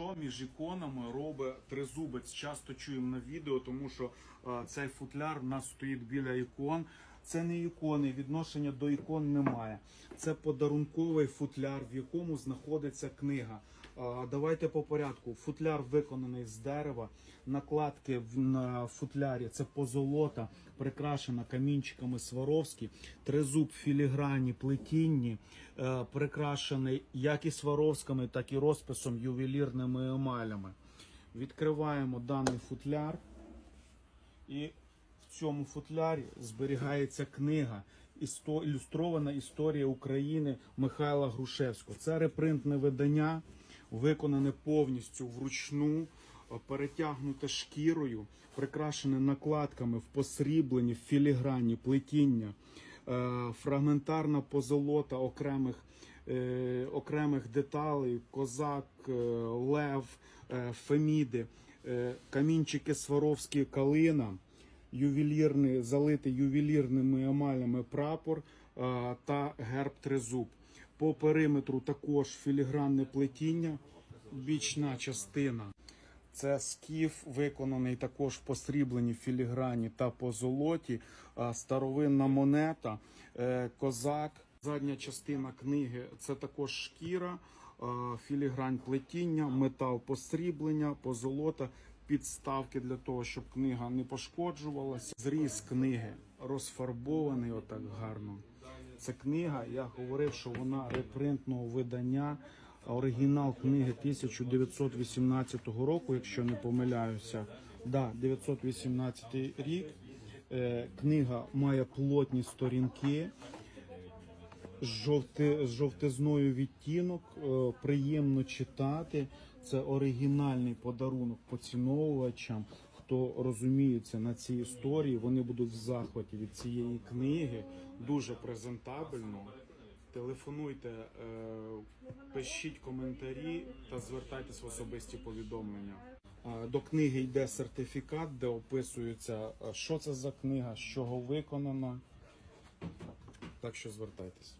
Що між іконами робить тризубець? Часто чуємо на відео, тому що е, цей футляр у нас стоїть біля ікон. Це не ікони, відношення до ікон немає. Це подарунковий футляр, в якому знаходиться книга. Давайте по порядку. Футляр виконаний з дерева. Накладки на футлярі це позолота, прикрашена камінчиками Сваровські. Тризуб філігранні, плетінні, е, прикрашений як і Сваровськими, так і розписом ювелірними емалями. Відкриваємо даний футляр. І цьому футлярі зберігається книга «Істо- ілюстрована історія України Михайла Грушевського. Це репринтне видання, виконане повністю вручну, е, перетягнуте шкірою, прикрашене накладками в посрібленні, в філіграні, плетіння, е, фрагментарна позолота окремих. е, Окремих деталей, козак, лев, феміди, камінчики Сваровські калина, ювелірний, залитий ювелірними емалями прапор та герб тризуб. По периметру також філігранне плетіння, бічна частина. Це скіф, виконаний також в посрібленні філіграні та по золоті, старовинна монета, е, козак. Задня частина книги це також шкіра, філігрань плетіння, метал посріблення, позолота, підставки для того, щоб книга не пошкоджувалася. Зріз книги розфарбований отак гарно. Це книга, я говорив, що вона репринтного видання. Оригінал книги 1918 року, якщо не помиляюся. Да, 918 рік. Е, книга має плотні сторінки, жовти, з жовтизною відтінок, е, приємно читати. Це оригінальний подарунок поціновувачам. Хто розуміється на цій історії, вони будуть в захваті від цієї книги. Дуже презентабельно. Телефонуйте, е, пишіть коментарі та звертайтесь в особисті повідомлення. Е, До книги йде сертифікат, де описується, що це за книга, з чого виконана. Так що звертайтесь.